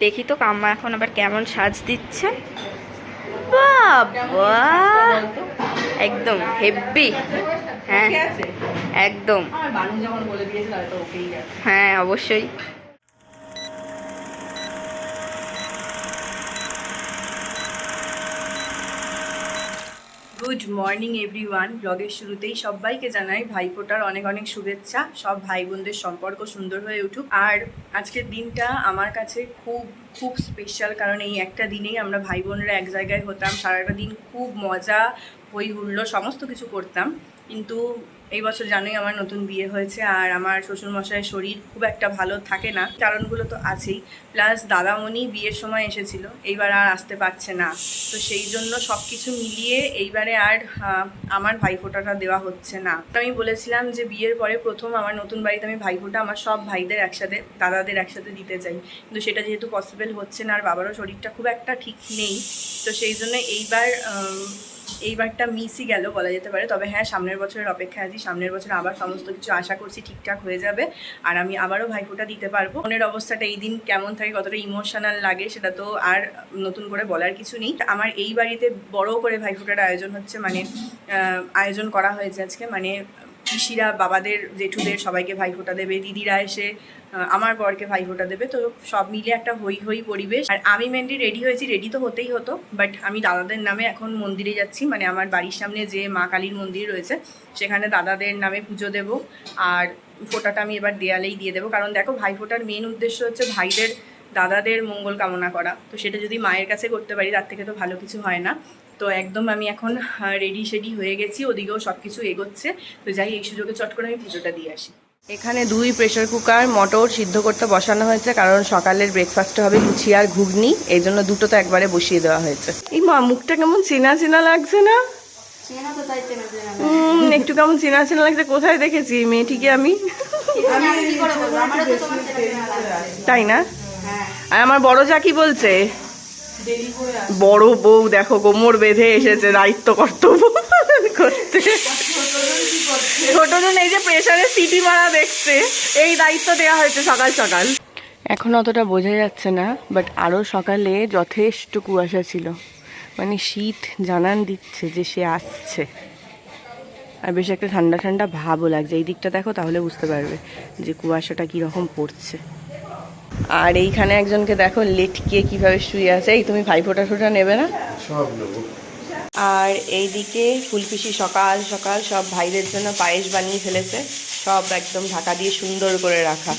দেখি তো কাম্মা এখন আবার কেমন সাজ দিচ্ছে। বাবা! একদম হেভি হ্যাঁ একদম। হ্যাঁ অবশ্যই। Good morning everyone. ব্লগের শুরুতেই সবাইকে জানাই ভাইফোঁটার অনেক অনেক শুভেচ্ছা। সব ভাই বোনদের সম্পর্ক সুন্দর হয়ে উঠুক। আর আজকের দিনটা আমার কাছে খুব খুব স্পেশাল কারণ এই একটা দিনেই আমরা ভাই বোনরা এক জায়গায় হতাম। সারাটা দিন খুব মজা, হই হুল্লো সমস্ত কিছু করতাম। কিন্তু এই বছর জানোই আমার নতুন বিয়ে হয়েছে আর আমার শ্বশুরমশাইয়ের শরীর খুব একটা ভালো থাকে না, কারণগুলো তো আছেই। প্লাস দাদামণি বিয়ের সময় এসেছিল, এইবার আর আসতে পারছে না। তো সেই জন্য সব কিছু মিলিয়ে এইবারে আর আমার ভাইফোঁটাটা দেওয়া হচ্ছে না। আমি বলেছিলাম যে বিয়ের পরে প্রথম আমার নতুন বাড়িতে আমি ভাইফোঁটা, আমার সব ভাইদের একসাথে, দাদাদের একসাথে দিতে চাই। কিন্তু সেটা যেহেতু পসিবল হচ্ছে না আর বাবারও শরীরটা খুব একটা ঠিক নেই, তো সেই জন্য এইবার এইবারটা মিসই গেল বলা যেতে পারে। তবে হ্যাঁ সামনের বছরের অপেক্ষা আছি। সামনের বছর আবার সমস্ত কিছু আশা করছি ঠিকঠাক হয়ে যাবে। আর আমি আবারও ভাইফোঁটা দিতে পারব। মনের অবস্থাটা এই দিন কেমন থাকে, কতটা ইমোশনাল লাগে, সেটা তো আর নতুন করে বলার কিছু নেই। আমার এই বাড়িতে বড় করে ভাইফোঁটার আয়োজন হচ্ছে মানে আয়োজন করা হয়েছে আজকে। মানে পিসিরা, বাবাদের, জেঠুদের সবাইকে ভাই ভাইফোঁটা দেবে, দিদিরা এসে আমার বরকে ভাই ভাইফোঁটা দেবে, তো সব মিলে একটা হই হই পরিবেশ। আর আমি মেনলি রেডি হয়েছি রেডি তো হতেই হতো বাট আমি দাদাদের নামে এখন মন্দিরে যাচ্ছি মানে আমার বাড়ির সামনে যে মা কালীর মন্দির রয়েছে, সেখানে দাদাদের নামে পুজো দেব, আর ফোঁটাটা আমি এবার দেয়ালেই দিয়ে দেবো। কারণ দেখো, ভাই ভাইফোঁটার মেন উদ্দেশ্য হচ্ছে ভাইদের, দাদাদের মঙ্গল কামনা করা, তো সেটা যদি মায়ের কাছে করতে পারি, তার থেকে তো ভালো কিছু হয় না। তো একদম আমি এখন রেডি শেডি হয়ে গেছি ওদিকেও সব কিছু এগোচ্ছে। তো যাই এই সুযোগে চট করে আমি পুজোটা দিয়ে আসি। এখানে দুই প্রেশার কুকার মটর সিদ্ধ করতে বসানো হয়েছে কারণ সকালের ব্রেকফাস্টে হবে লুচি আর ঘুগনি এই জন্য দুটো তো একবারে বসিয়ে দেওয়া হয়েছে। এই মা মুখটা কেমন চেনা চেনা লাগছে না? একটু কেমন চেনা চেনা লাগছে কোথায় দেখেছি মেয়েটিকে আমি? তাই না? আর আমার বড় যা কি বলছে বড় বউ দেখো কোমর বেঁধে এসেছে দায়িত্ব কর্তব্য পালন করতে। ছোটজন এই যে প্রেসারে সিটি মারা দেখছে এই দায়িত্ব দেওয়া হয়েছে সকাল সকাল। এখন অতটা বোঝা যাচ্ছে না বাট আরও সকালে যথেষ্ট কুয়াশা ছিল। মানে শীত জানান দিচ্ছে যে সে আসছে। আর বেশ একটা ঠান্ডা ঠান্ডা ভাবও লাগছে। এই দিকটা দেখো তাহলে বুঝতে পারবে যে কুয়াশাটা কীরকম পড়ছে। আর এইখানে একজনকে দেখো লেটকিয়ে কীভাবে শুয়ে আছে। এই তুমি ভাইফোঁটা ফোটা ফোটা নেবে না? সব নেব। আর এইদিকে ফুলপিসি সকাল সকাল সব ভাইদের জন্য পায়েস বানিয়ে ফেলেছে। সব একদম ঢাকা দিয়ে সুন্দর করে রাখা।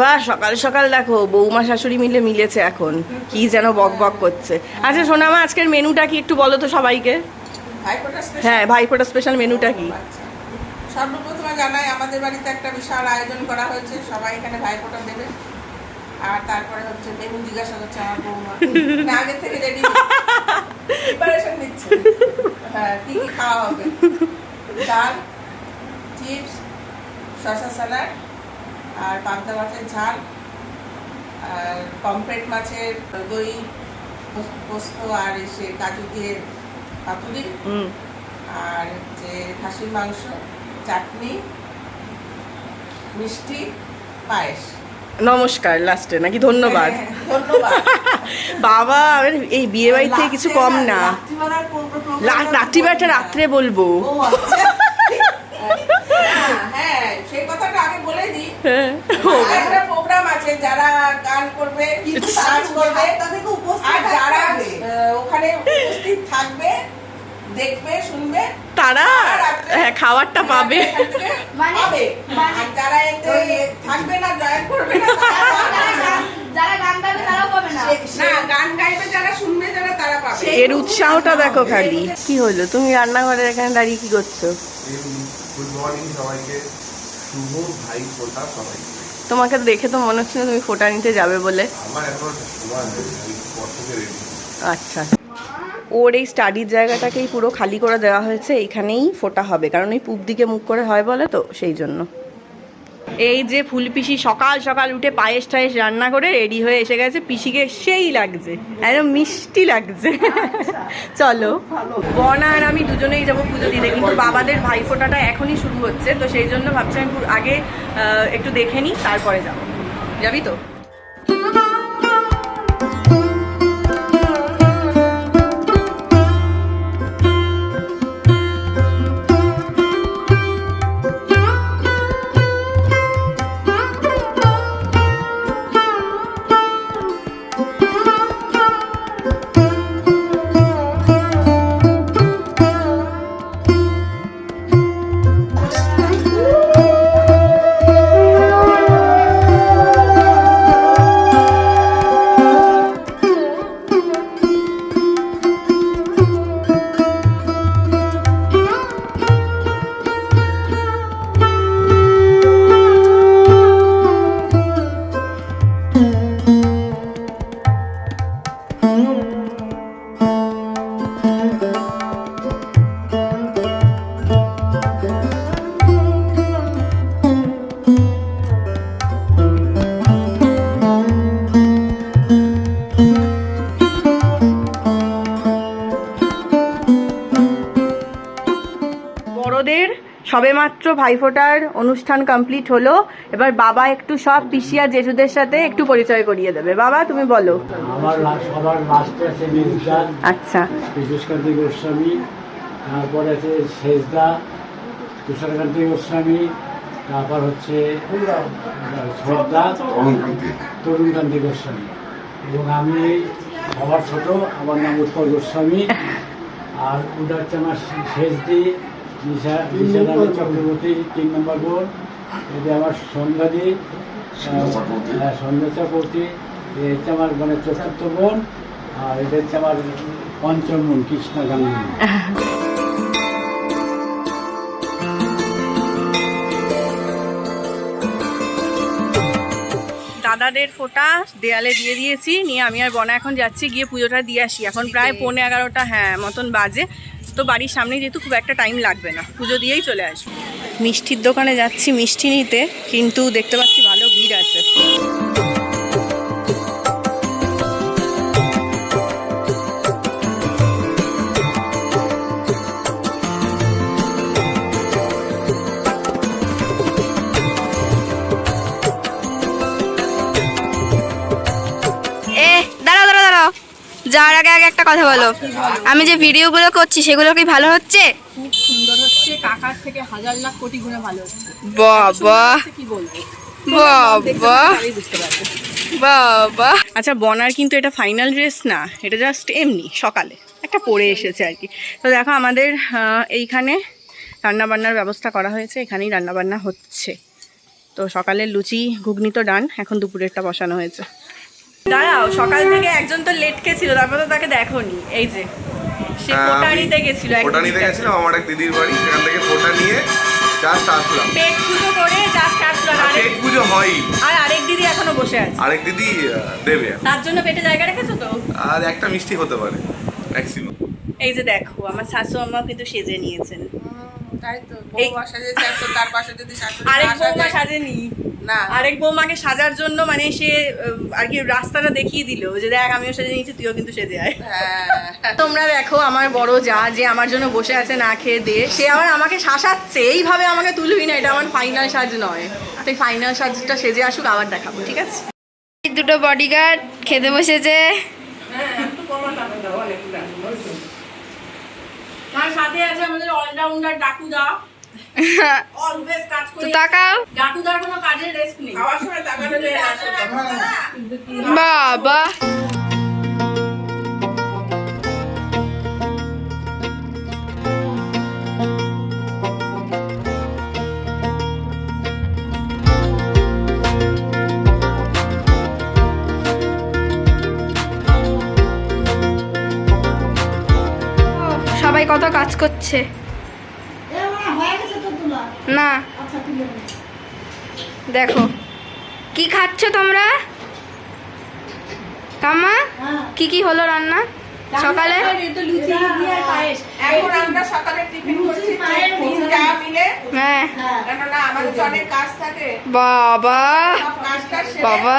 বা সকাল সকাল দেখো বৌমা শাশুড়ি মিলে মিলেছে এখন। কি যেন বক বক করছে। আচ্ছা সোনামা আজকের মেনুটা কি একটু বলো তো সবাইকে? হ্যাঁ ভাইফোঁটা স্পেশাল মেনুটা কি? সর্বপ্রথমে জানাই আমাদের বাড়িতে একটা বিশাল আয়োজন করা হয়েছে। সবাই এখানে ভাইফোঁটা দেবে। আর তারপরে হচ্ছে মেনু জিজ্ঞাসা করছে আমার বৌমা না, আগে থেকে রেডি প্রিপারেশন নিচ্ছে। হ্যাঁ কি কি খাওয়া হবে? ডাল চিপস শসা স্যালাড আর পাবদা মাছের ঝাল আর পমফ্রেট মাছের দই পোস- পোস্ত আর এসে কাজু দিয়ে পাতুরি হুম। আর হচ্ছে খাসির মাংস চাটনি মিষ্টি পায়েস। নমস্কার লাস্টে নাকি ধন্যবাদ? হ্যাঁ, বাবা এই বিয়ে বাড়ি থেকে কিছু কম না। রাত্রিবেলাটা রাত্রে বলব। ও আচ্ছা। হ্যাঁ, হ্যাঁ সেই কথাটা আগে বলে দিই। হ্যাঁ। আর একটা প্রোগ্রাম আছে যারা গান করবে নাচ করবে। আর যারা আহ, ওখানে উপস্থিত থাকবে দেখবে শুনবে। তারা হ্যাঁ খাবারটা পাবে। থেকে পাবে। যারা এতে থাকবে না জয়েন করবে না। যারা গান গাইবে তারাও পাবে না। না গান গাইবে যারা শুনবে যারা তারা পাবে। এর উৎসাহটা দেখো খালি। কি হলো? তুমি রান্নাঘরের এখানে দাঁড়িয়ে কি করছ? গুড মর্নিং সবাইকে। শুভ ভাই ফোটা সবাইকে। তোমাকে দেখে তো মনে হচ্ছে না তুমি ফোটা নিতে যাবে বলে। আমার এখন আচ্ছা। ওর এই স্টাডির জায়গাটাকেই পুরো খালি করে দেওয়া হয়েছে, এইখানেই ফোটা হবে। কারণ ওই পূব দিকে মুখ করে হয় বলে তো, সেই জন্য। এই যে ফুল পিসি সকাল সকাল উঠে পায়েস টায়েস রান্না করে রেডি হয়ে এসে গেছে, পিসিকে সেই লাগছে, একদম মিষ্টি লাগছে। চলো। বনা আর আমি দুজনেই যাব পুজো দিতে, কিন্তু বাবাদের ভাইফোঁটাটা এখনই শুরু হচ্ছে, তো সেই জন্য ভাবছি আমি আগে একটু দেখে নিই, তারপরে যাব। যাবি তো? মাত্র ভাইফোঁটার অনুষ্ঠান কমপ্লিট হলো। এবার বাবা একটু সব পিসিয়া জেঠুদের সাথে একটু পরিচয় করিয়ে দেবে। বাবা তুমি বলো। আমার লা- সবার লাস্টে আছে মেজদার আচ্ছা। বিশেষকান্তি গোস্বামী তারপরে আছে শেষদা তুষারকান্তি গোস্বামী তারপর হচ্ছে শ্রদ্ধা তরুণকান্তি। গোস্বামী। এবং আমি সবার ছোট আমার নাম উৎপল গোস্বামী। আর ওটা হচ্ছে আমার শেষদি নিশা নিশারানী চক্রবর্তী তিন নম্বর বোন এটা আমার সন্ধ্যাদি হ্যাঁ সন্ধ্যা চক্রবর্তী। এটা হচ্ছে আমার মানে চতুর্থ বোন আর এটা হচ্ছে আমার পঞ্চম বোন কৃষ্ণা গাঙ্গুলি। দাদাদের ফোঁটা দেয়ালে দিয়ে দিয়েছি নিয়ে আমি আর বনা এখন যাচ্ছি গিয়ে পুজোটা দিয়ে আসি। এখন প্রায় পৌনে এগারোটা হ্যাঁ মতন বাজে। তো বাড়ির সামনে যেহেতু খুব একটা টাইম লাগবে না। পুজো দিয়েই চলে আসব। মিষ্টির দোকানে যাচ্ছি, মিষ্টি নিতে, কিন্তু দেখতে পাচ্ছি ভালো ভিড় আছে। কথা বলো। আমি যে ভিডিওগুলো করছি, সেগুলো কি ভালো হচ্ছে? খুব সুন্দর হচ্ছে বাবা। আচ্ছা বনার কিন্তু এটা ফাইনাল ড্রেস না, এটা জাস্ট এমনি, সকালে। একটা পরে এসেছে আর কি। তো দেখো, আমাদের এইখানে রান্নাবান্নার ব্যবস্থা করা হয়েছে, এখানেই রান্নাবান্না হচ্ছে। তো সকালের লুচি, ঘুগনি তো ডান এখন দুপুরেরটা বসানো হয়েছে। দাঁড়াও সকাল থেকে একজন তো লেটকে ছিল তারপর তো তাকে দেখোনি। এই যে সে হ্যাঁ, কোটা আমি গেছিল এক ফোটা নিতে দিদির গেছিলাম আমার এক দিদির বাড়ি সেখান থেকে ফোটা নিয়ে জাস্ট আসলাম। পেট পুজো করে জাস্ট আসলো আর পেট পুজো হয়ই। আর আরেক দিদি এখনও বসে আছে। আরেক দিদি দেবে তার জন্য পেটে জায়গা রেখেছো তো? আর একটা মিষ্টি হতে পারে ম্যাক্সিমাম এই যে দেখো আমার শাশু আম্মা কিন্তু সেজে নিয়েছেন। তাই তো এই- বৌমা সাজেছে তার পাশে যদি শাশুড়ি আরেক না সাজে- সাজেনি। না। আরেক বৌমাকে সাজার জন্য মানে সে আর কি রাস্তাটা দেখিয়ে দিল যে দেখ আমিও সেজে নিয়েছি তুইও কিন্তু সেজে আয়। হ্যাঁ। তোমরা দেখো আমার বড় যা যে আমার জন্য বসে আছে না খেয়ে দে। সে আবার আমাকে শাসাচ্ছে এইভাবে আমাকে তুলবি না এটা আমার ফাইনাল সাজ নয়। তাই ফাইনাল সাজটা সেজে আসুক আবার দেখাবো ঠিক আছে? এই দুটো বডিগার্ড খেতে বসেছে। তার সাথে আছে আমাদের অলরাউন্ডার ডাকুদা। অলওয়েজ কাজ তো তাকাও। ডাকুদার কোনো কাজের রেস্ট নেই। খাওয়ার সময় তাকানো যায় বাবা। সবাই কত কাজ করছে। না। দেখো। কি খাচ্ছ তোমরা? কামা কি কি হলো রান্না? সকালে? এখন আমরা সকালে টিফিন করছি তিন চা মিলে। হ্যাঁ। বাবা। বাবা।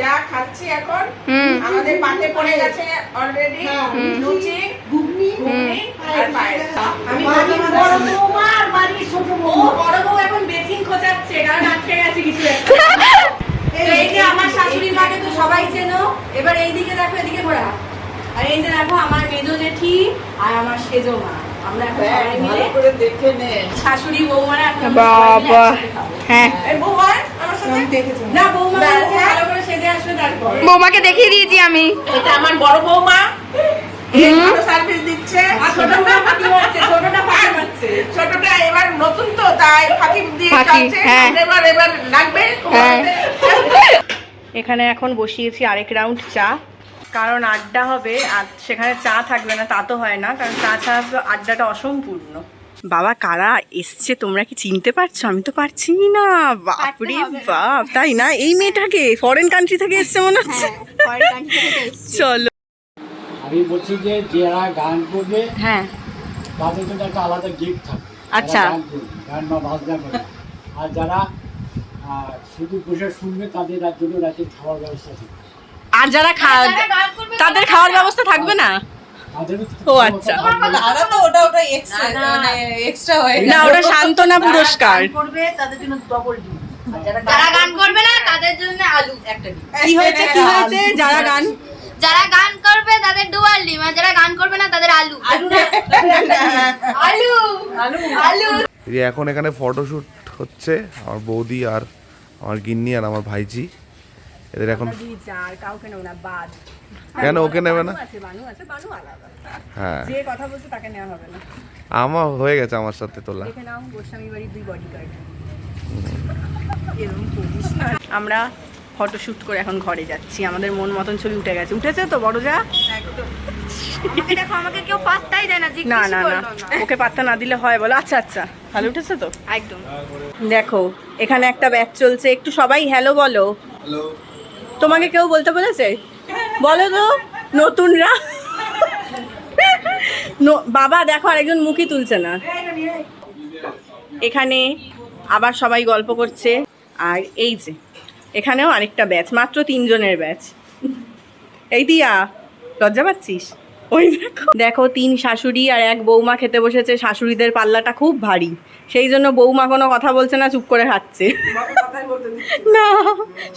যা খাচ্ছি এখন হুম। আমাদের পাতে পড়ে গেছে অলরেডি লুচি ঘুগনি ঘুগনি আর পায়েস। আমি বড় ছোট ও বড় বউ এখন বেসিন খোঁচাচ্ছে কারণ আটকে গেছে কিছু এই যে আমার শাশুড়ি মাকে তো সবাই চেনো এবার এই দেখো এদিকে ঘোরা। আর এই যে দেখো আমার মেজো জেঠি আর আমার সেজো মা। আমরা সবাই মিলে করে দেখে নে। শাশুড়ি বৌমারা এখন বাবা। হ্যাঁ। বৌমা আমার সাথে? দেখেছি। না বৌমা হ্যাঁ। ভালো করে সেজে আসবে তারপর। বৌমাকে দেখিয়ে দিয়েছি আমি। এটা আমার বড় বৌমা। সার্ভিস দিচ্ছে? ছোটটা এবার নতুন তো তাই ফাঁকি দিয়ে হ্যাঁ। এবার এবার লাগবে হ্যাঁ। এখানে এখন বসিয়েছি আরেক রাউন্ড চা। কারণ আড্ডা হবে আর সেখানে চা থাকবে না তা তো হয় না কারণ চা ছাড়া তো আড্ডাটা অসম্পূর্ণ। বাবা কারা এসছে তোমরা কি চিনতে পারছ? আমি তো পারছি না। বাপরে বাপ তাই না? এই মেয়েটাকে ফরেন কান্ট্রি থেকে এসছে মনে হচ্ছে। চলো আমি বলছি যে যারা গান করবে হ্যাঁ। তাদের জন্য একটা আলাদা গিফট থাকবে। আচ্ছা। গান করবে, গান বা বাজনা করবে। আর যারা শুধু বসে শুনবে তাদের জন্য রাতে খাওয়ার ব্যবস্থা থাকবে। আর যারা তাদের খাওয়ার ব্যবস্থা থাকবে না? ও আচ্ছা। তো ওটা ওটা এক্সট্রা মানে এক্সট্রা হয়ে না ওটা পুরস্কার। করবে তাদের জন্য ডবল যারা গান করবে না তাদের জন্য আলু একটা কি হয়েছে কি হয়েছে? যারা গান যারা গান করবে তাদের ডুয়াল ডিম আর যারা গান করবে না তাদের আলু। আলু আলু। আলু। এই এখন এখানে ফটোশ্যুট হচ্ছে আমার বৌদি আর আমার গিন্নি আর আমার ভাইজি। এদের এখন আর কাউকে নেব না বাদ। কেন ওকে নেবে না? আছে বানু আছে বানু আলাদা। হ্যাঁ। যে কথা বলছে তাকে নেওয়া হবে না। আমার হয়ে গেছে আমার সাথে তোলা। আমরা ফটোশুট করে এখন ঘরে যাচ্ছি। আমাদের মন মতন ছবি উঠে গেছে। উঠেছে তো বড় যা? আমাকে দেখো আমাকে কেউ পাত্তাই দেয় না না না না। ওকে পাত্তা না দিলে হয় বলো। আচ্ছা আচ্ছা। ভালো উঠেছে তো? একদম। দেখো এখানে একটা ব্যাচ চলছে। একটু সবাই হ্যালো বলো। তোমাকে কেউ বলতে বলেছে? বলো তো নতুনরা? ন- বাবা দেখো আরেকজন মুখই তুলছে না। এখানে আবার সবাই গল্প করছে। আর এই যে এখানেও আরেকটা ব্যাচ মাত্র তিনজনের ব্যাচ এই দিয়া লজ্জা পাচ্ছিস? ওই দেখো। দেখো তিন শাশুড়ি আর এক বৌমা খেতে বসেছে শাশুড়িদের পাল্লাটা খুব ভারী। সেই জন্য বৌমা কোনো কথা বলছে না চুপ করে খাচ্ছে। না।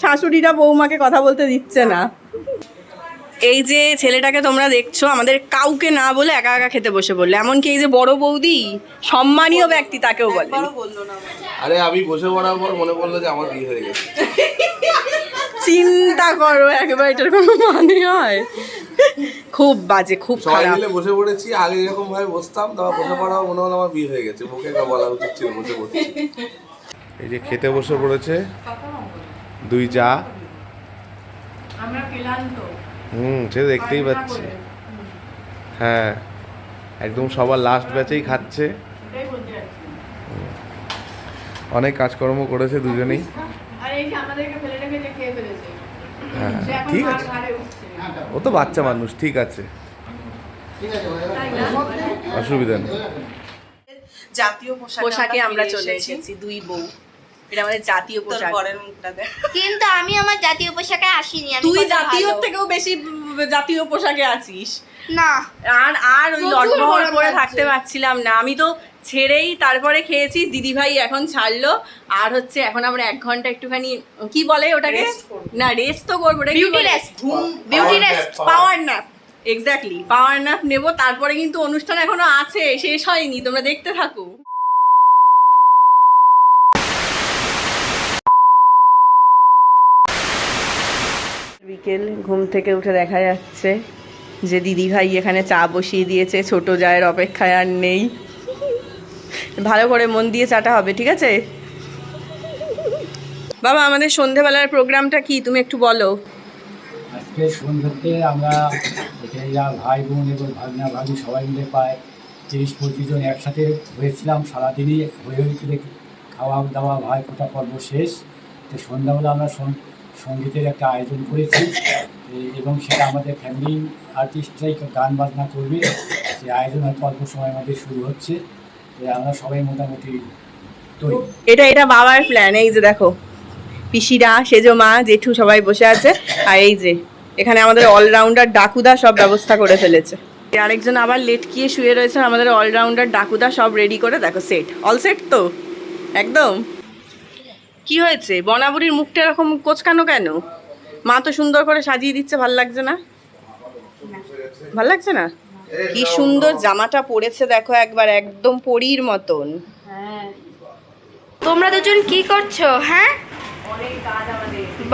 শাশুড়িরা বৌমাকে কথা বলতে দিচ্ছে না। এই যে ছেলেটাকে তোমরা দেখছ আমাদের কাউকে না বলে একা একা খেতে বসে বললে এমনকি এই যে বড় বৌদি সম্মানীয় ব্যক্তি তাকেও বলে। আরে আমি বসে পড়ার পর মনে পড়ল যে আমার বিয়ে হয়ে গেছে। চিন্তা করো একবার এটার কোনো মানে হয়। খুব বাজে খুব খারাপ। মিলে বসে পড়েছি আগে এরকম ভাবে বসতাম তারপর বসে পড়া মনে হলো আমার বিয়ে হয়ে গেছে মুখে একটা বলা উচিত ছিল বসে পড়ছি। এই যে খেতে বসে পড়েছে দুই চা। আমরা ক্লান্ত। হুম সে দেখতেই পাচ্ছি। হ্যাঁ একদম সবার লাস্ট ব্যাচেই খাচ্ছে। অনেক কাজকর্ম করেছে দুজনেই আর এই যে আমাদেরকে ফেলে রেখে যে খেয়ে ফেলেছে হ্যাঁ ঠিক আছে। ও তো বাচ্চা মানুষ ঠিক আছে। অসুবিধা নেই। জাতীয় পোশাকে আমরা চলে এসেছি। দুই বউ। এটা আমাদের জাতীয় তোর পোশাক। পরের মুখটা দেখ। কিন্তু আমি আমার জাতীয় পোশাকে আসিনি আমি তুই জাতীয় থেকেও বেশি জাতীয় পোশাকে আছিস। না। আর আর ওই লটবহর করে থাকতে পারছিলাম না। আমি তো ছেড়েই তারপরে খেয়েছি। দিদিভাই এখন ছাড়লো। আর হচ্ছে এখন আমরা এক ঘণ্টা একটুখানি কি বলে ওটাকে? না রেস্ট তো করব. ঘুম beauty rest power nap exactly power nap নেব। তারপরে কিন্তু অনুষ্ঠান এখনও আছে শেষ হয়নি তোমরা দেখতে থাকো। বিকেল ঘুম থেকে উঠে দেখা যাচ্ছে যে দিদি ভাই এখানে চা বসিয়ে দিয়েছে ছোট জায়ের অপেক্ষায় আর নেই। ভালো করে মন দিয়ে চাটা হবে, ঠিক আছে? বাবা, আমাদের সন্ধেবেলার প্রোগ্রামটা কি? তুমি একটু বলো। আজকে সন্ধ্যাতে আমরা এখানে যা ভাই বোন এবং ভাগনা ভাগি সবাই মিলে প্রায় তিরিশ পঁয়ত্রিশ জন একসাথে হয়েছিলাম সারাদিনই। হয়ে হয়ে করে খাওয়া দাওয়া, ভাই ফোটা পর্ব শেষ। তো সন্ধ্যাবেলা আমরা সঙ্গীতের একটা আয়োজন করেছি। এবং সেটা আমাদের ফ্যামিলি আর্টিস্টরাই গান বাজনা করবে। যে আয়োজন হয়তো অল্প সময়ের মধ্যে শুরু হচ্ছে। আমরা সবাই মোটামুটি এটা এটা বাবার প্ল্যান এই যে দেখো। পিসিরা, সেজো মা, জেঠু সবাই বসে আছে। আর এই যে, এখানে আমাদের অলরাউন্ডার ডাকুদা সব ব্যবস্থা করে ফেলেছে। আরেকজন আবার লেটকিয়ে শুয়ে রয়েছে আমাদের অলরাউন্ডার ডাকুদা সব রেডি করে, দেখো সেট অল সেট তো? একদম? কি হয়েছে? বনাবুরির মুখটা এরকম কোচকানো কেন? মা তো সুন্দর করে সাজিয়ে দিচ্ছে, ভালো লাগছে না? ভালো লাগছে না? কি সুন্দর জামাটা পরেছে দেখো একবার একদম পরীর মতন। তোমরা দুজন কি করছ হ্যাঁ?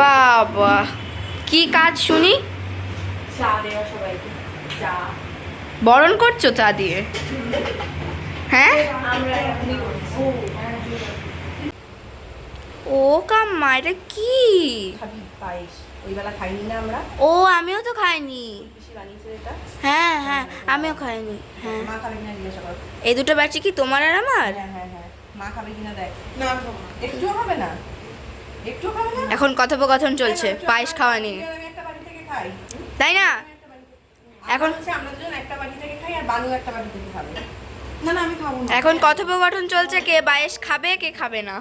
বাবা কি কাজ শুনি? চা দেওয়া সবাইকে চা। বরণ করছ চা দিয়ে? হ্যাঁ? ও কাম্মা এটা কি? খাবি পায়েস ওই বেলা খাইনি না আমরা। ও আমিও তো খাইনি। হ্যাঁ হ্যাঁ আমিও খাইনি হ্যাঁ। মা খাবে কিনা জিজ্ঞাসা করো। এই দুটো ব্যাচে কি তোমার আর আমার? হ্যাঁ হ্যাঁ হ্যাঁ। মা খাবে কিনা দেখ। না একটুও খাবে না? একটুও খাবে না? এখন কথোপকথন চলছে পায়েস খাওয়া নিয়ে। একটা বাড়ি থেকে খাই। তাই না? এখন এখন আমরা দুজন একটা বাড়ি থেকে খাই আর বানু একটা বাড়ি থেকে খাবে। না না আমি খাব না। এখন কথোপকথন চলছে কে পায়েস খাবে কে খাবে না।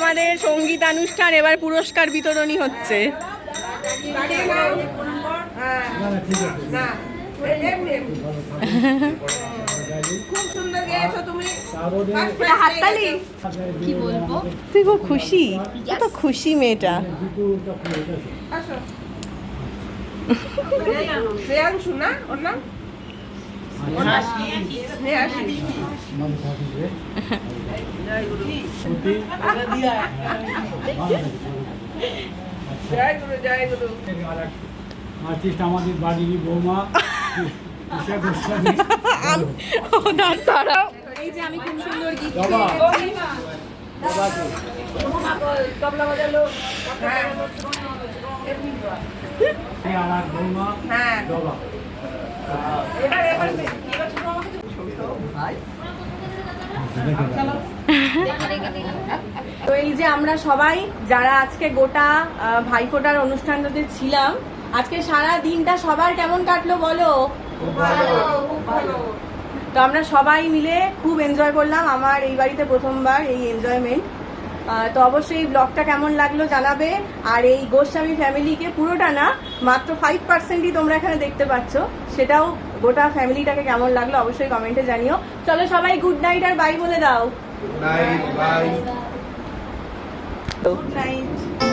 আমাদের সংগীত অনুষ্ঠান এবার পুরস্কার বিতরণী হচ্ছে। হ্যাঁ হাততালি? কি বলব? তুই খুব খুশি? কত খুশি মেয়েটা। শ্রেয়াংশু না? ওর নাম? আর্টিস্ট আমাদের বাড়ির বৌমা। এই যে আমি খুব সুন্দর গিফট বাবা এই আমার বৌমা হ্যাঁ। তো এই যে আমরা সবাই যারা আজকে গোটা ভাইফোঁটার অনুষ্ঠানটাতে ছিলাম আজকে সারা দিনটা সবার কেমন কাটলো বলো? তো আমরা সবাই মিলে খুব এনজয় করলাম আমার এই বাড়িতে প্রথমবার এই এনজয়মেন্ট তো অবশ্যই ব্লগটা কেমন লাগল জানাবে। আর এই গোস্বামী ফ্যামিলিকে পুরোটা না মাত্র ফাইভ পার্সেন্টই তোমরা এখানে দেখতে পাচ্ছ। সেটাও গোটা ফ্যামিলিটাকে কেমন লাগল অবশ্যই কমেন্টে জানিও। চলো সবাই গুড নাইট আর বাই বলে দাও। Night bye good night